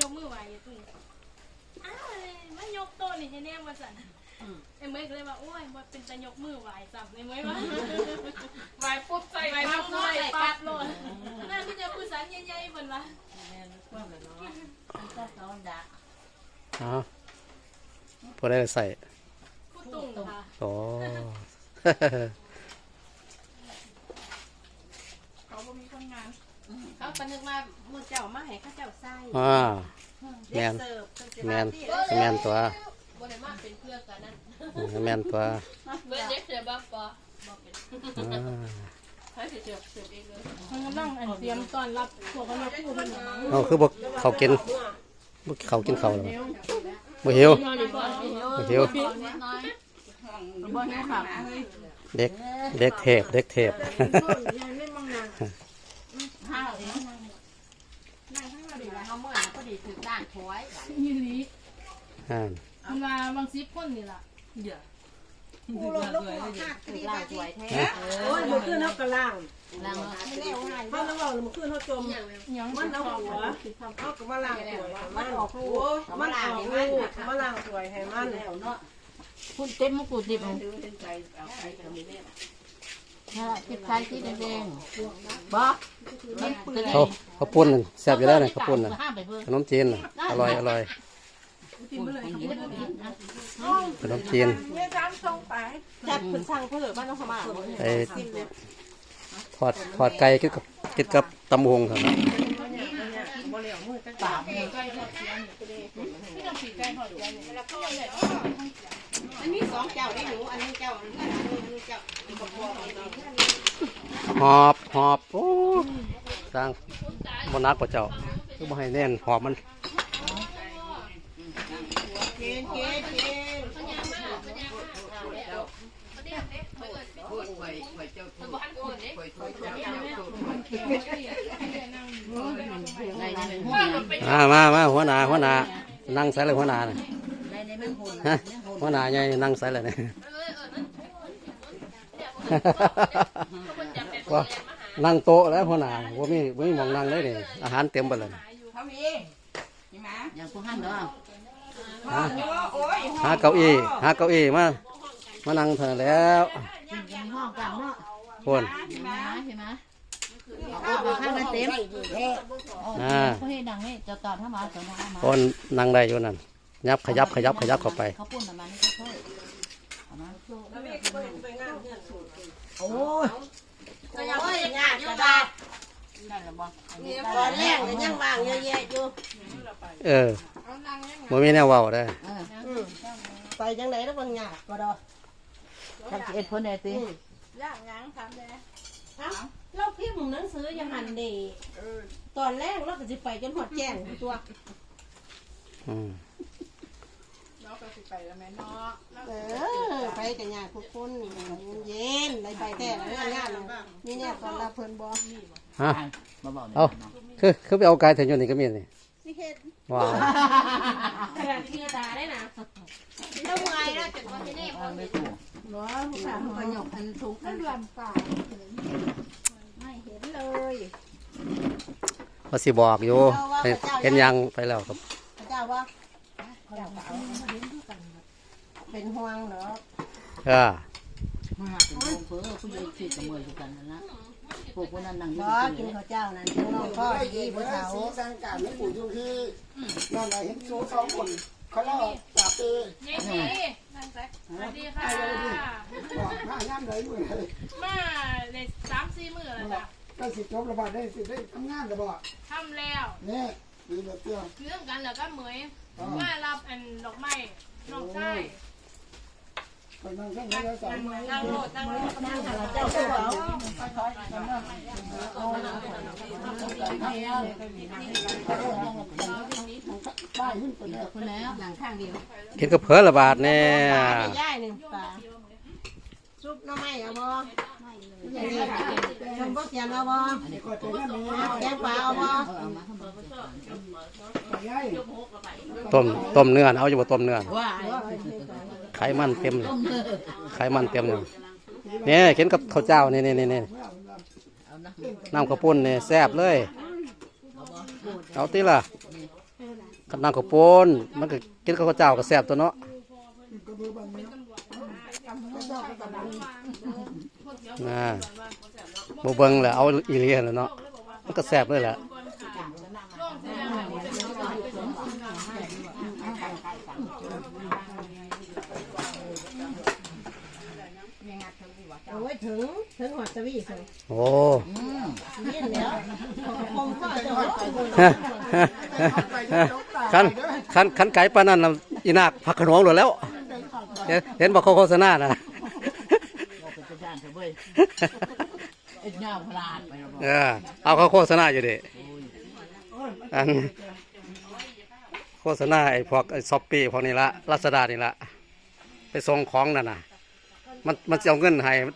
ยกมือไหวอยู่ตรงนี้อ้าวเลยมายกโต๊ะนี่ให้แน่มาสั่นไอ้เมย์ก็เลยว่าโอ้ยว่าเป็นจะยกมือไหวจับไอ้เมย์ว่าไหวปุ๊บใส่ไหวปั๊บเลยปั๊บเลยนั่นที่จะพูดสันใหญ่ๆบนว่าก็เขาดักอ๋อพอได้ใส่พูดตุ่งค่ะอ๋อเขาบ่มีคนงานเขาปนึกมามือ เจ้ามาให้ข้าเจ้าใส่อ่า แมเด็กนเสิร์ฟเพิ่นสิแมมานที่แมนตัวบ่ได้มาเป็นเพื่อนกันนั่นแมนตัวเบิ่งเด็กเสิร์ฟบ่ปออ่าให้สิเสิร์ฟเสิร์ฟเองเลยมันกำลังอันเตรียมต้อนรับพวกคณะผู้คนมาเอาคือบ่เขากินบ่เขากินเขาวหรอบ่หิวบ่หิวน้อยบ่หิวค่ะเด็กเด็กเทพเด็กเทพ ห้าวเองนั่งข้างหน้าดีแล้ว เขาเมื่อยก็ดีถึงด้านถอยยี่ลีอ่ามันมาบางซิปคนนี่ล่ะกูลงลูกหัวหักถึงด้านถอยแท้โอ้ยมันขึ้นเขากระล่างลังเขาต้องบอกเลยมันขึ้นเขาจม ยังมันเอาหัวเขาก็มาล้างสวยมันออกลูกมันออกลูกมาล้างสวยให้มันคุณเต็มมกุฎดิบนั่นติดใช้ที่แดงๆบ่ เขาเขาปุ้นนั่นแซ่บอยู่แล้วนะเขาปุ้นน่ะห้ามไปเพิ่มขนมจีนน่ะอร่อยอร่อยขนมจีนเนี่ยจ้ามทรงไปจัดเป็นช่างเพื่อบ้านน้องขมาไอ้ทอดทอดไก่กินกับกินกับตำหงครับปากอันนี้สองเจ้าได้หนูอันนี้เจ้าอันนี้เจ้าอีกกระบอก หอบหอบโอ้สร้างบนักกว่าเจ้าก็บ่ให้แน่นหอบมันมามามาหัวหน้าหัวหน้านั่งใส่เลยหัวหน้าน่ะฮะหัวหน้าใหญ่นั่งใส่เลยเนี่ย ว่านั่งโต๊ะแล้วหัวหน้าว่ามีว่ามีหมองนั่งเลยนี่อาหารเต็มไปเลยเขามีมีไหมอย่างพวกห้ามเนาะฮะโอ้ยหาเก้าอี้หาเก้าอี้มามานั่งเถอะแล้วมีห้องกลางเนาะคนเห็นไหมเห็นไหมเอาไปข้างนั้นเต็มเขาให้ดังนี่จะตอดถ้ามาจะมามาคนนั่งได้อยู่นั่นยับขยับขยับขยับเข้าไปเขาปุ่นประมาณนี้ค่อยๆโอ้ย โอ้ยงานกระดาษนั่นแหละบ่ตอนแรกเนี่ยยังวางเยอะแยะอยู่เออบ่มีแนวเว้าได้เออไปจังไหนแล้วมันงานก็ดอทำเอ็ดพ้นได้สิย่างยังทำได้เราพิมพ์หนังสือยังหันดีตอนแรกเราก็จะไปจนหอดแจ้งตัว อืมเราก็สิ ไปแล้วแม่เนาะเออไปกันยากทุกคนเย็นได้ไปแท้แล้วงานนี่เนี่ยตอนรับเพิ่นบ่ฮะมาบอกเอาคือคือไปเอาไก่ถึงอยู่นี่ก็มีนี่สิเฮ็ดว้าวขนาดที่ตาได้นะแล้วไงล่ะจังว่าที่นี่วางไม่ถูกบ่ผู้สาวก็ยกอันทุกอันลำปากไม่เห็นเลยว่าสิบอกอยู่เห็นเห็นยังไปแล้วครับเจ้าว่าเป็นห่วงเหรอเออมาเป็นโงเฟ้อผู้ใหญ่ชื่อกับมืออยู่กันนั่นละพวกคนนั้นนั่งบ่กินข้าวเจ้านั่นถึงน้องพ่อดีผู้สาวสีสังการไม่ปู่อยู่ที่นั่นแหละเห็นโซ่สองคนเขาเล่าจับเอเย้ดีนั่งใจสวัสดีค่ะ บอกมาย่ำเลยอยู่ไหนมาเลยสามสี่มื้อแล้วจ้ะก็สิจบระบาดได้สิได้ทำงานระบาดทำแล้วเนี่ยดีแบบเตี้ยเรื่องกันแล้วก็เหมยมารับอันดอกไม้น้องชาย ไปนั่งข้างนี้แล้วสองนั่งโหลดนั่งโหลดนั่งหาเจ้าผู้สาวป้ายขึ้นไปกินกับคนแล้วหลังข้างเดียวกินกับเพอระบาดแน่ย่ายหนึ่งป่าซุปน้ำไม้เอาบ่ ชมบ่เขียนเอาบ่ก็จะนั่นนี่แกงปลาเอาบ่าบนไปยัยต้มต้มเนื้อเอาอยู่บ่ต้มเนื้อน่ะว่าไขมันเต็มเลยไขมันเต็มเลยเนี่ยกินกับข้าวเจ้านี่นี่นี่นี่เนน้ำข้าวปุ้นนี่ยแซ่บเลย เอาติล่ะกับน้ำข้าวปนมันก็กินข้าวเจ้าก็แซ่บตัวเนาะ อร์บังเนี่ยก็ชอบก็ตำบังนะบ่เบิ่งแหละเอาอีหลีหั่นแหล้วเนาะมันก็แซ่บเลยแหละโอ้ยถึงถึงหอดสวีถึงโอ้เย็นแล้วคงก็จะหอดไปบนคันคันคันไก่ปานนั้นน่ะอีนาคผักขนมหมดแล้ว เห็นเห็นบอกเขาโฆษณานะเออเอาเขาโฆษณาอยู่ดิอันโฆษณาไอ้พวกไอ้ซอปปี้พวกนี้ละรัศดานี่ละไปส่งของนั่นน่ะ มันมันจะเอาเงินให้มัน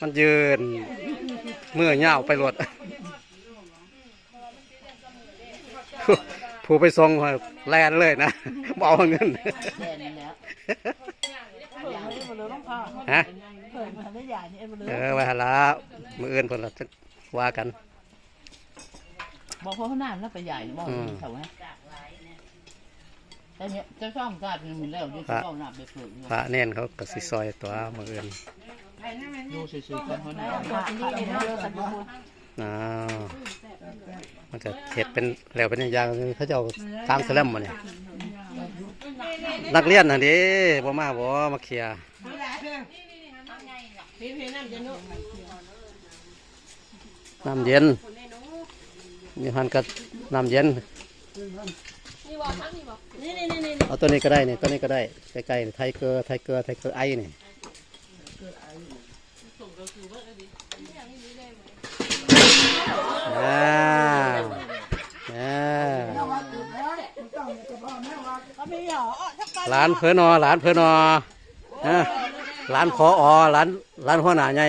มันยืนเมื่อเงาวไปรวด ผู้ผู้ไปส่งแลนเลยนะบเอาเงินฮะเออไว้หนละมืออื่นคนละจะว่ากัน บอกเขาหน้ามันไปใหญ่บอกอืมเขาไงแต่เนี้ยเจะช่องกาดมันแล้วอยี่สิบเก้าหน้าไปเปิดอยู่พระเน่นเขากสิซอยตัวมืออื่นดูซื่อๆกันเขาหน้า อ้าวมันจะเห็ดเป็นแล้วเป็นอย่างๆเขาจะเอาทางสแลมมาเนี่ยนักเรียนน่ะดิบ่มาบ่มาเคลียร์พี่พี่น้ำจะนุ่มน้ำเย็นมีหันกับน้ำเย็นนี่นี่นี่นี่เอาตัวนี้ก็ได้นี่ตัวนี้ก็ได้ใกล้ๆนี่ไทเกอร์ไทเกอร์ไทเกอร์ไอนี่ อ่าอ่าหลานเพื่อนอหลานเพื่อนอนะหลานขออหลานหลานหัวหน้าใหญ่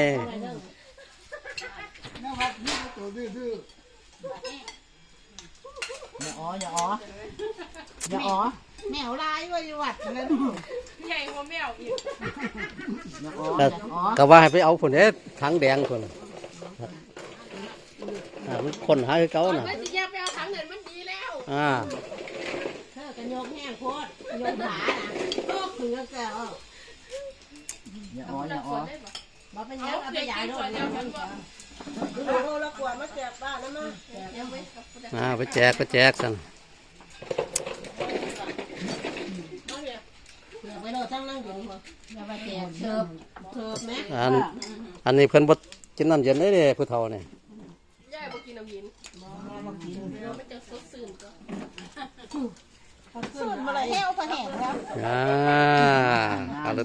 อย่าอ๋ออย่าอ๋ออย่าอ๋อแมวลายว่าอยู่วัดนั่นใหญ่กว่าแมวอีกอย่าอ๋อก็อย่าอ๋อก็ว่าให้ไปเอาผลเด้ถังแดงคน อ่ามันคนหาคือเก่าน่ะ มันสิแยกไปเอาถังเงินมันดีแล้วอ่า เธอกันโยกแห้งโคตรโยกขาน่ะโยกถึงแล้วแกเอาอย่าอ๋ออย่าอ๋อบ่เป็นยังเอาไปใหญ่ด้วยดูดูแล้วกลัวมาแจกบ้านนะมั้งอ่าไปแจกไปแจกสั่นเดี๋ยวไปโดนทั้งนั่งอยู่บ่อย่าไปแจกเสิร์ฟเสิร์ฟแม่อัน อันนี้เพิ่นบ่กินน้ำเย็นเลยเด้ผู้เฒ่านี่ยาย บ่กินน้ำเย็นมันจะสดชื่นก็สูตรมาเลยแห้วพอแห้งแล้ว อ่า